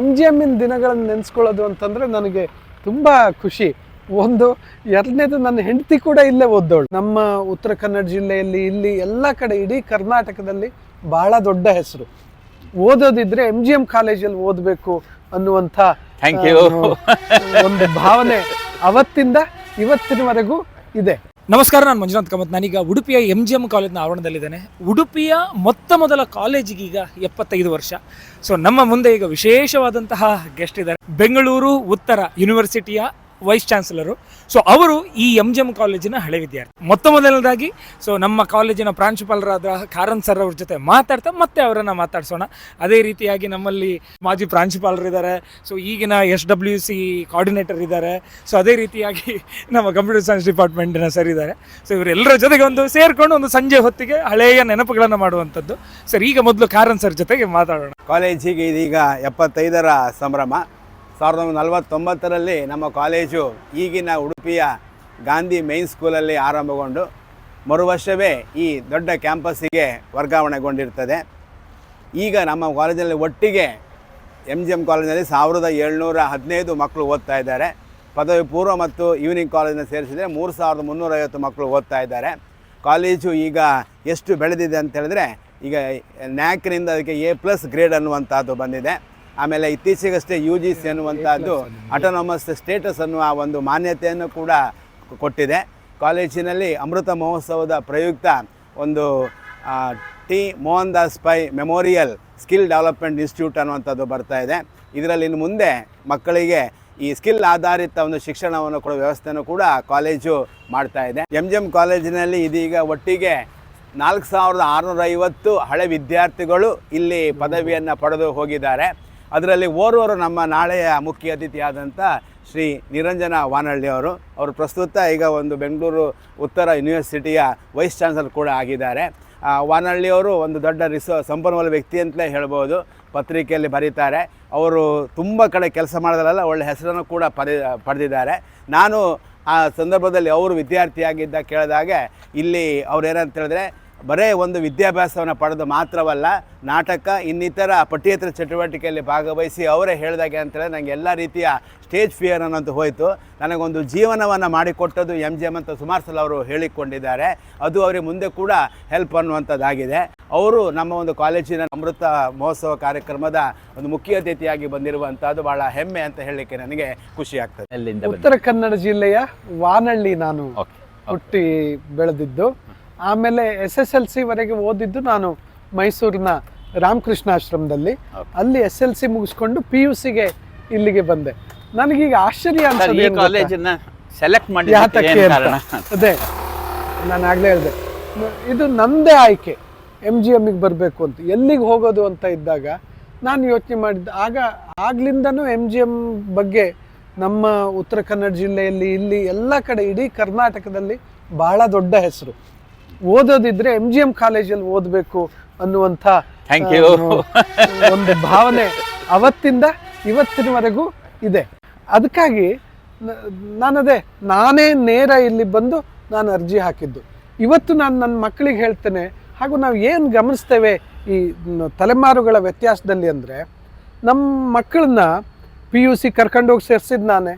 M G ಎಮ್ಮಿನ ದಿನಗಳನ್ನು ನೆನೆಸ್ಕೊಳ್ಳೋದು ಅಂತಂದರೆ ನನಗೆ ತುಂಬ ಖುಷಿ. ಒಂದು ಎರಡನೇದು ನನ್ನ ಹೆಂಡತಿ ಕೂಡ ಇಲ್ಲೇ ಓದ್ದೋಳು ನಮ್ಮ ಉತ್ತರ ಕನ್ನಡ ಜಿಲ್ಲೆಯಲ್ಲಿ ಇಲ್ಲಿ ಎಲ್ಲ ಕಡೆ ಇಡೀ ಕರ್ನಾಟಕದಲ್ಲಿ ಬಹಳ ದೊಡ್ಡ ಹೆಸರು. ಓದೋದಿದ್ರೆ ಎಂ ಜಿ ಎಂ ಕಾಲೇಜಲ್ಲಿ ಓದಬೇಕು ಅನ್ನುವಂಥ ಥ್ಯಾಂಕ್ ಯು ಒಂದು ಭಾವನೆ ಅವತ್ತಿಂದ ಇವತ್ತಿನವರೆಗೂ ಇದೆ. ನಮಸ್ಕಾರ, ನಾನು ಮಂಜುನಾಥ್ ಕಾಮತ್. ನಾನೀಗ ಉಡುಪಿಯ ಎಂ ಜಿ ಎಂ ಕಾಲೇಜ್ನ ಆವರಣದಲ್ಲಿದ್ದೇನೆ. ಉಡುಪಿಯ ಮೊತ್ತ ಮೊದಲ ಕಾಲೇಜಿಗೆ ಈಗ ಎಪ್ಪತ್ತೈದು ವರ್ಷ. ಸೊ ನಮ್ಮ ಮುಂದೆ ಈಗ ವಿಶೇಷವಾದಂತಹ ಗೆಸ್ಟ್ ಇದ್ದಾರೆ. ಬೆಂಗಳೂರು ಉತ್ತರ ಯೂನಿವರ್ಸಿಟಿಯ ವೈಸ್ ಚಾನ್ಸಲರು. ಸೊ ಅವರು ಈ ಎಂ ಜಿ ಎಂ ಕಾಲೇಜಿನ ಹಳೆ ವಿದ್ಯಾರ್ಥಿ. ಮೊತ್ತ ಮೊದಲನೇದಾಗಿ ಸೊ ನಮ್ಮ ಕಾಲೇಜಿನ ಪ್ರಾಂಶುಪಾಲರಾದ ಕಾರನ್ ಸರ್ ಅವ್ರ ಜೊತೆ ಮಾತಾಡ್ತಾ ಮತ್ತೆ ಅವರನ್ನು ಮಾತಾಡ್ಸೋಣ. ಅದೇ ರೀತಿಯಾಗಿ ನಮ್ಮಲ್ಲಿ ಮಾಜಿ ಪ್ರಾಂಶುಪಾಲರಿದ್ದಾರೆ. ಸೊ ಈಗಿನ ಎಸ್ ಡಬ್ಲ್ಯೂ ಸಿ ಕೋಆರ್ಡಿನೇಟರ್ ಇದ್ದಾರೆ. ಸೊ ಅದೇ ರೀತಿಯಾಗಿ ನಮ್ಮ ಕಂಪ್ಯೂಟರ್ ಸೈನ್ಸ್ ಡಿಪಾರ್ಟ್ಮೆಂಟಿನ ಸರ್ ಇದ್ದಾರೆ. ಸೊ ಇವರೆಲ್ಲರ ಜೊತೆಗೆ ಒಂದು ಸೇರಿಕೊಂಡು ಒಂದು ಸಂಜೆ ಹೊತ್ತಿಗೆ ಹಳೆಯ ನೆನಪುಗಳನ್ನು ಮಾಡುವಂಥದ್ದು. ಸರ್ ಈಗ ಮೊದಲು ಕಾರನ್ ಸರ್ ಜೊತೆಗೆ ಮಾತಾಡೋಣ. ಕಾಲೇಜಿಗೆ ಇದೀಗ ಎಪ್ಪತ್ತೈದರ ಸಂಭ್ರಮ. ಸಾವಿರದ ಒಂಬೈನೂರ ನಲವತ್ತೊಂಬತ್ತರಲ್ಲಿ ನಮ್ಮ ಕಾಲೇಜು ಈಗಿನ ಉಡುಪಿಯ ಗಾಂಧಿ ಮೈನ್ ಸ್ಕೂಲಲ್ಲಿ ಆರಂಭಗೊಂಡು ಮರು ವರ್ಷವೇ ಈ ದೊಡ್ಡ ಕ್ಯಾಂಪಸ್ಸಿಗೆ ವರ್ಗಾವಣೆಗೊಂಡಿರ್ತದೆ. ಈಗ ನಮ್ಮ ಕಾಲೇಜಿನಲ್ಲಿ ಒಟ್ಟಿಗೆ ಎಂ ಜಿ ಎಂ ಕಾಲೇಜಿನಲ್ಲಿ ಸಾವಿರದ ಏಳ್ನೂರ ಹದಿನೈದು ಮಕ್ಕಳು ಓದ್ತಾ ಇದ್ದಾರೆ. ಪದವಿ ಪೂರ್ವ ಮತ್ತು ಈವ್ನಿಂಗ್ ಕಾಲೇಜಿನ ಸೇರಿಸಿದರೆ ಮೂರು ಸಾವಿರದ ಮುನ್ನೂರೈವತ್ತು ಮಕ್ಕಳು ಓದ್ತಾ ಇದ್ದಾರೆ. ಕಾಲೇಜು ಈಗ ಎಷ್ಟು ಬೆಳೆದಿದೆ ಅಂತ ಹೇಳಿದ್ರೆ ಈಗ ನ್ಯಾಕ್ನಿಂದ ಅದಕ್ಕೆ ಎ ಪ್ಲಸ್ ಗ್ರೇಡ್ ಅನ್ನುವಂಥದ್ದು ಬಂದಿದೆ. ಆಮೇಲೆ ಇತ್ತೀಚೆಗಷ್ಟೇ ಯು ಜಿ ಸಿ ಅನ್ನುವಂಥದ್ದು ಅಟೋನಮಸ್ ಸ್ಟೇಟಸ್ ಅನ್ನುವ ಒಂದು ಮಾನ್ಯತೆಯನ್ನು ಕೂಡ ಕೊಟ್ಟಿದೆ. ಕಾಲೇಜಿನಲ್ಲಿ ಅಮೃತ ಮಹೋತ್ಸವದ ಪ್ರಯುಕ್ತ ಒಂದು T Mohan Das Pai memorial skill development institute ಅನ್ನುವಂಥದ್ದು ಬರ್ತಾ ಇದೆ. ಇದರಲ್ಲಿ ಇನ್ನು ಮುಂದೆ ಮಕ್ಕಳಿಗೆ ಈ ಸ್ಕಿಲ್ ಆಧಾರಿತ ಒಂದು ಶಿಕ್ಷಣವನ್ನು ಕೊಡೋ ವ್ಯವಸ್ಥೆಯನ್ನು ಕೂಡ ಕಾಲೇಜು ಮಾಡ್ತಾ ಇದೆ. ಎಂ ಜಿ ಎಂ ಕಾಲೇಜಿನಲ್ಲಿ ಇದೀಗ ಒಟ್ಟಿಗೆ ನಾಲ್ಕು ಸಾವಿರದ ಆರುನೂರ ಐವತ್ತು ಹಳೆ ವಿದ್ಯಾರ್ಥಿಗಳು ಇಲ್ಲಿ ಪದವಿಯನ್ನು ಪಡೆದು ಹೋಗಿದ್ದಾರೆ. ಅದರಲ್ಲಿ ಓರ್ವರು ನಮ್ಮ ನಾಳೆಯ ಮುಖ್ಯ ಅತಿಥಿಯಾದಂಥ ಶ್ರೀ ನಿರಂಜನ ವಾನಳ್ಳಿ ಅವರು. ಅವರು ಪ್ರಸ್ತುತ ಈಗ ಒಂದು ಬೆಂಗಳೂರು ಉತ್ತರ ಯೂನಿವರ್ಸಿಟಿಯ ವೈಸ್ ಚಾನ್ಸಲರ್ ಕೂಡ ಆಗಿದ್ದಾರೆ. ಅವರು ಒಂದು ದೊಡ್ಡ ರಿಸೋ, ಸಂಪನ್ಮೂಲ ವ್ಯಕ್ತಿ ಅಂತಲೇ ಹೇಳ್ಬೋದು. ಪತ್ರಿಕೆಯಲ್ಲಿ ಬರೀತಾರೆ. ಅವರು ತುಂಬ ಕಡೆ ಕೆಲಸ ಮಾಡೋದ್ರಲ್ಲ, ಒಳ್ಳೆ ಹೆಸರನ್ನು ಕೂಡ ಪಡೆ, ಪಡೆದಿದ್ದಾರೆ. ನಾನು ಆ ಸಂದರ್ಭದಲ್ಲಿ ಅವರು ವಿದ್ಯಾರ್ಥಿಯಾಗಿದ್ದ ಕೇಳಿದಾಗೆ ಇಲ್ಲಿ ಅವ್ರು ಏನಂತ ಹೇಳಿದ್ರೆ ಬರೇ ಒಂದು ವಿದ್ಯಾಭ್ಯಾಸವನ್ನು ಪಡೆದು ಮಾತ್ರವಲ್ಲ ನಾಟಕ ಇನ್ನಿತರ ಪಠ್ಯೇತರ ಚಟುವಟಿಕೆಯಲ್ಲಿ ಭಾಗವಹಿಸಿ ಅವರೇ ಹೇಳಿದಾಗೆ ಅಂತೇಳಿ ನನಗೆ ಎಲ್ಲ ರೀತಿಯ ಸ್ಟೇಜ್ ಫಿಯರ್ ಅನ್ನೋದು ಹೋಯಿತು. ನನಗೊಂದು ಜೀವನವನ್ನು ಮಾಡಿಕೊಟ್ಟದ್ದು ಎಂ ಜಿ. ಎಂ ಅಂತ ಸುಮಾರು ಸಲ ಅವರು ಹೇಳಿಕೊಂಡಿದ್ದಾರೆ. ಅದು ಅವರಿಗೆ ಮುಂದೆ ಕೂಡ ಹೆಲ್ಪ್ ಅನ್ನುವಂಥದ್ದಾಗಿದೆ. ಅವರು ನಮ್ಮ ಒಂದು ಕಾಲೇಜಿನ ಅಮೃತ ಮಹೋತ್ಸವ ಕಾರ್ಯಕ್ರಮದ ಒಂದು ಮುಖ್ಯ ಅತಿಥಿಯಾಗಿ ಬಂದಿರುವಂಥದ್ದು ಭಾಳ ಹೆಮ್ಮೆ ಅಂತ ಹೇಳಲಿಕ್ಕೆ ನನಗೆ ಖುಷಿ ಆಗ್ತದೆ. ಉತ್ತರ ಕನ್ನಡ ಜಿಲ್ಲೆಯ ವಾನಳ್ಳಿ ನಾನು ಹುಟ್ಟಿ ಬೆಳೆದಿದ್ದು. ಆಮೇಲೆ ಎಸ್ ಎಸ್ ಎಲ್ ಸಿ ವರೆಗೆ ಓದಿದ್ದು ನಾನು ಮೈಸೂರಿನ ರಾಮಕೃಷ್ಣಾಶ್ರಮದಲ್ಲಿ. ಅಲ್ಲಿ ಎಸ್ ಎಲ್ ಸಿ ಮುಗಿಸ್ಕೊಂಡು ಪಿ ಯು ಸಿಗೆ ಇಲ್ಲಿಗೆ ಬಂದೆ. ನನಗೀಗ ಆಶ್ಚರ್ಯ ಗೊತ್ತಾ? ಕಾಲೇಜನ್ನ ಸೆಲೆಕ್ಟ್ ಮಾಡಿ ಅಂತ? ಅದೇ ನಾನು ಆಗ್ಲೇ ಹೇಳಿದೆ. ಇದು ನಂದೇ ಆಯ್ಕೆ ಎಂ ಜಿ ಎಮ್ಮಿಗೆ ಬರಬೇಕು ಅಂತ. ಎಲ್ಲಿಗೆ ಹೋಗೋದು ಅಂತ ಇದ್ದಾಗ ನಾನು ಯೋಚನೆ ಮಾಡಿದ್ದೆ ಆಗ ಆಗ್ಲಿಂದನೂ ಎಂ ಜಿ ಎಂ ಬಗ್ಗೆ ನಮ್ಮ ಉತ್ತರ ಕನ್ನಡ ಜಿಲ್ಲೆಯಲ್ಲಿ ಇಲ್ಲಿ ಎಲ್ಲ ಕಡೆ ಇಡೀ ಕರ್ನಾಟಕದಲ್ಲಿ ಬಹಳ ದೊಡ್ಡ ಹೆಸರು. ಓದೋದಿದ್ರೆ ಎಂ ಜಿ ಎಂ ಕಾಲೇಜಲ್ಲಿ ಓದಬೇಕು ಅನ್ನುವಂಥ ಥ್ಯಾಂಕ್ ಯು ಒಂದು ಭಾವನೆ ಅವತ್ತಿಂದ ಇವತ್ತಿನವರೆಗೂ ಇದೆ. ಅದಕ್ಕಾಗಿ ನಾನದೇ ನಾನೇ ನೇರ ಇಲ್ಲಿ ಬಂದು ನಾನು ಅರ್ಜಿ ಹಾಕಿದ್ದು. ಇವತ್ತು ನಾನು ನನ್ನ ಮಕ್ಕಳಿಗೆ ಹೇಳ್ತೇನೆ ಹಾಗೂ ನಾವು ಏನು ಗಮನಿಸ್ತೇವೆ ಈ ತಲೆಮಾರುಗಳ ವ್ಯತ್ಯಾಸದಲ್ಲಿ ಅಂದರೆ ನಮ್ಮ ಮಕ್ಕಳನ್ನ ಪಿ ಯು ಸಿ ಕರ್ಕೊಂಡೋಗಿ ಸೇರ್ಸಿದ್ದು ನಾನೇ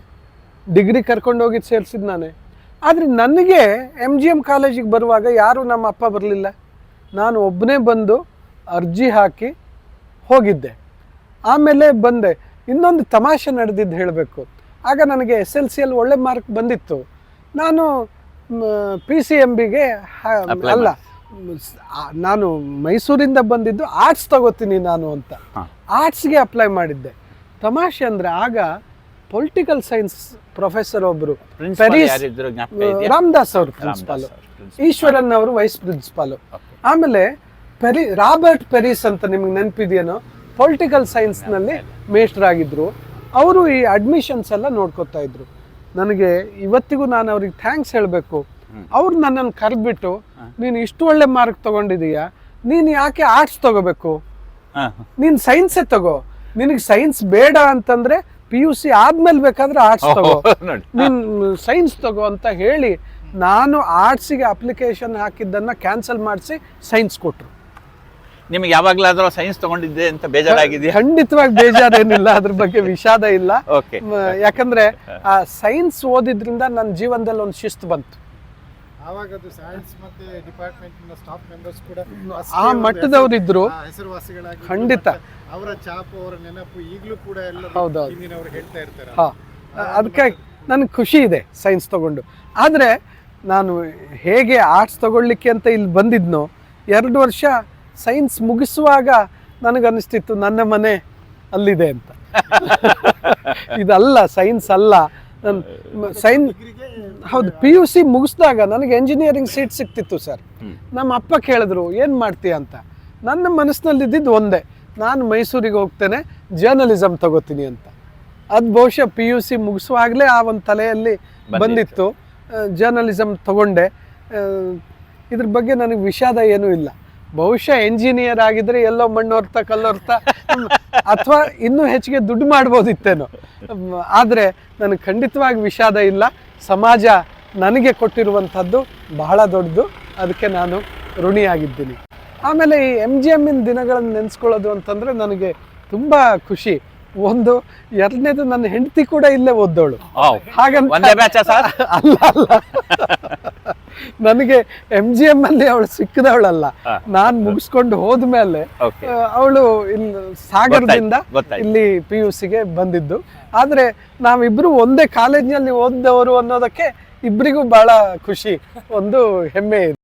ಡಿಗ್ರಿ ಕರ್ಕೊಂಡೋಗಿ ಸೇರ್ಸಿದ್ದು ನಾನೇ ಆದರೆ ನನಗೆ ಎಂ ಜಿ ಎಂ ಕಾಲೇಜಿಗೆ ಬರುವಾಗ ಯಾರೂ ನಮ್ಮ ಅಪ್ಪ ಬರಲಿಲ್ಲ. ನಾನು ಒಬ್ಬನೇ ಬಂದು ಅರ್ಜಿ ಹಾಕಿ ಹೋಗಿದ್ದೆ. ಆಮೇಲೆ ಬಂದೆ. ಇನ್ನೊಂದು ತಮಾಷೆ ನಡೆದಿದ್ದು ಹೇಳಬೇಕು. ಆಗ ನನಗೆ ಎಸ್ ಎಲ್ ಸಿಯಲ್ಲಿ ಒಳ್ಳೆ ಮಾರ್ಕ್ ಬಂದಿತ್ತು. ನಾನು ಪಿ ಸಿ ಎಂ ಬಿಗೆ ಅಲ್ಲ ನಾನು ಮೈಸೂರಿಂದ ಬಂದಿದ್ದು ಆರ್ಟ್ಸ್ ತಗೋತೀನಿ ನಾನು ಅಂತ. ಆರ್ಟ್ಸ್ಗೆ ಅಪ್ಲೈ ಮಾಡಿದ್ದೆ. ತಮಾಷೆ ಅಂದರೆ ಆಗ ಪೊಲಿಟಿಕಲ್ ಸೈನ್ಸ್ ಪ್ರೊಫೆಸರ್ ಒಬ್ರು? ರಾಮದಾಸ್ ಅವರು ಪ್ರಿನ್ಸಿಪಾಲ್. ಈಶ್ವರನ್ ಅವರು ವೈಸ್ ಪ್ರಿನ್ಸಿಪಾಲ್ ಆಮೇಲೆ ಪೆರಿ ರಾಬರ್ಟ್ ಪೆರಿಸ್ ಅಂತ ನಿಮ್ಗೆ ನೆನಪಿದೆಯೇನೋ? ಪೊಲಿಟಿಕಲ್ ಸೈನ್ಸ್ನಲ್ಲಿ ಮೇಸ್ಟರ್ ಆಗಿದ್ರು. ಅವರು ಈ ಅಡ್ಮಿಷನ್ಸ್ ಎಲ್ಲ ನೋಡ್ಕೊತಾ ಇದ್ರು. ನನಗೆ ಇವತ್ತಿಗೂ ನಾನು ಅವ್ರಿಗೆ ಥ್ಯಾಂಕ್ಸ್ ಹೇಳಬೇಕು. ಅವ್ರು ನನ್ನನ್ನು ಕರೆದ್ಬಿಟ್ಟು ನೀನು ಇಷ್ಟು ಒಳ್ಳೆ ಮಾರ್ಕ್ ತಗೊಂಡಿದೀಯಾ? ನೀನು ಯಾಕೆ ಆರ್ಟ್ಸ್ ತಗೋಬೇಕು. ನೀನು ಸೈನ್ಸೇ ತಗೋ. ನಿನಗೆ ಸೈನ್ಸ್ ಬೇಡ ಅಂತಂದ್ರೆ ಪಿ ಯು ಸಿ ಆದ್ಮೇಲೆ ಬೇಕಾದ್ರೆ ಆರ್ಟ್ಸ್ ತಗೋ. ನೀನ್ ಸೈನ್ಸ್ ತಗೋ ಅಂತ ಹೇಳಿ ನಾನು ಆರ್ಟ್ಸಿಗೆ ಅಪ್ಲಿಕೇಶನ್ ಹಾಕಿದ್ದನ್ನ ಕ್ಯಾನ್ಸಲ್ ಮಾಡಿಸಿ ಸೈನ್ಸ್ ಕೊಟ್ರು. ನಿಮಗೆ ಯಾವಾಗ್ಲಾದ್ರೂ ಸೈನ್ಸ್ ತಗೊಂಡಿದ್ದೆ ಅಂತ ಬೇಜಾರಾಗಿದೆ ಖಂಡಿತವಾಗಿ ಬೇಜಾರೇನಿಲ್ಲ ಅದ್ರ ಬಗ್ಗೆ ವಿಷಾದ ಇಲ್ಲ. ಓಕೆ ಯಾಕಂದ್ರೆ ಆ ಸೈನ್ಸ್ ಓದಿದ್ರಿಂದ ನನ್ನ ಜೀವನದಲ್ಲಿ ಒಂದು ಶಿಸ್ತು ಬಂತು. ಆವಾಗ ಅದು ಸೈನ್ಸ್ ಮತ್ತೆ ಡಿಪಾರ್ಟ್ಮೆಂಟ್ ಸ್ಟಾಫ್ ಮೆಂಬರ್ಸ್ ಕೂಡ ಆ ಮಟ್ಟದವ್ರು ಇದ್ರು ಹೆಸರುವಾಸಿಗಳಾಗಿ ಖಂಡಿತ. ಅವರ ಚಾಪು ಅವರ ನೆನಪು ಈಗಲೂ ಕೂಡ ಎಲ್ಲರೂ ಹೌದೌದು. ಹಿಂದಿನವರು ಹೇಳ್ತಾ ಇರ್ತಾರೆ. ಹಾ ಅದಕ್ಕೆ ನನಗೆ ಖುಷಿ ಇದೆ ಸೈನ್ಸ್ ತಗೊಂಡು. ಆದರೆ ನಾನು ಹೇಗೆ ಆರ್ಟ್ಸ್ ತಗೊಳ್ಳಿಕ್ಕೆ ಅಂತ ಇಲ್ಲಿ ಬಂದಿದ್ನೋ ಎರಡು ವರ್ಷ ಸೈನ್ಸ್ ಮುಗಿಸುವಾಗ ನನಗನ್ನಿಸ್ತಿತ್ತು ನನ್ನ ಮನೆ ಅಲ್ಲಿದೆ ಅಂತ. ಇದಲ್ಲ ಸೈನ್ಸ್ ಅಲ್ಲ. ನನ್ನ ಸೈನ್ ಹೌದು ಪಿ ಯು ಸಿ ಮುಗಿಸಿದಾಗ ನನಗೆ ಎಂಜಿನಿಯರಿಂಗ್ ಸೀಟ್ ಸಿಕ್ತಿತ್ತು ಸರ್. ನಮ್ಮ ಅಪ್ಪ ಕೇಳಿದ್ರು ಏನು ಮಾಡ್ತೀಯ? ಅಂತ. ನನ್ನ ಮನಸ್ಸಿನಲ್ಲಿದ್ದಿದ್ದು ಒಂದೇ ನಾನು ಮೈಸೂರಿಗೆ ಹೋಗ್ತೇನೆ ಜರ್ನಲಿಸಮ್ ತಗೋತೀನಿ ಅಂತ. ಅದು ಬಹುಶಃ ಪಿ ಯು ಸಿ ಮುಗಿಸುವಾಗಲೇ ಆ ಒಂದು ತಲೆಯಲ್ಲಿ ಬಂದಿತ್ತು. ಜರ್ನಲಿಸಮ್ ತಗೊಂಡೆ. ಇದ್ರ ಬಗ್ಗೆ ನನಗೆ ವಿಷಾದ ಏನೂ ಇಲ್ಲ. ಬಹುಶಃ ಎಂಜಿನಿಯರ್ ಆಗಿದ್ರೆ ಎಲ್ಲೋ ಮಣ್ಣು ಹೊರ್ತಾ ಕಲ್ಲು ಹೊರ್ತಾ ಅಥವಾ ಇನ್ನೂ ಹೆಚ್ಚಿಗೆ ದುಡ್ಡು ಮಾಡ್ಬೋದಿತ್ತೇನೋ. ಆದರೆ ನನಗೆ ಖಂಡಿತವಾಗಿ ವಿಷಾದ ಇಲ್ಲ. ಸಮಾಜ ನನಗೆ ಕೊಟ್ಟಿರುವಂಥದ್ದು ಬಹಳ ದೊಡ್ಡದು. ಅದಕ್ಕೆ ನಾನು ಋಣಿಯಾಗಿದ್ದೀನಿ. ಆಮೇಲೆ ಈ ಎಂ ಜಿ ಎಮ್ಮಿನ ದಿನಗಳನ್ನು ನೆನೆಸ್ಕೊಳ್ಳೋದು ಅಂತಂದರೆ ನನಗೆ ತುಂಬ ಖುಷಿ. ಒಂದು ಎರಡನೇದು ನನ್ನ ಹೆಂಡತಿ ಕೂಡ ಇಲ್ಲೇ ಓದ್ದವಳು. ಹಾಗಂತ ಅಲ್ಲ ಅಲ್ಲ. ನನಗೆ ಎಂ ಜಿ ಎಂ ಅಲ್ಲಿ ಅವಳು ಸಿಕ್ಕದವಳಲ್ಲ. ನಾನ್ ಮುಗಿಸ್ಕೊಂಡು ಹೋದ್ಮೇಲೆ ಅವಳು ಇಲ್ಲಿ ಸಾಗರದಿಂದ. ಇಲ್ಲಿ ಪಿ ಯು ಸಿಗೆ ಬಂದಿದ್ದು. ಆದ್ರೆ ನಾವಿಬ್ರು ಒಂದೇ ಕಾಲೇಜ್ನಲ್ಲಿ ಓದ್ದವರು ಅನ್ನೋದಕ್ಕೆ ಇಬ್ಬರಿಗೂ ಬಹಳ ಖುಷಿ. ಒಂದು ಹೆಮ್ಮೆ ಇದೆ.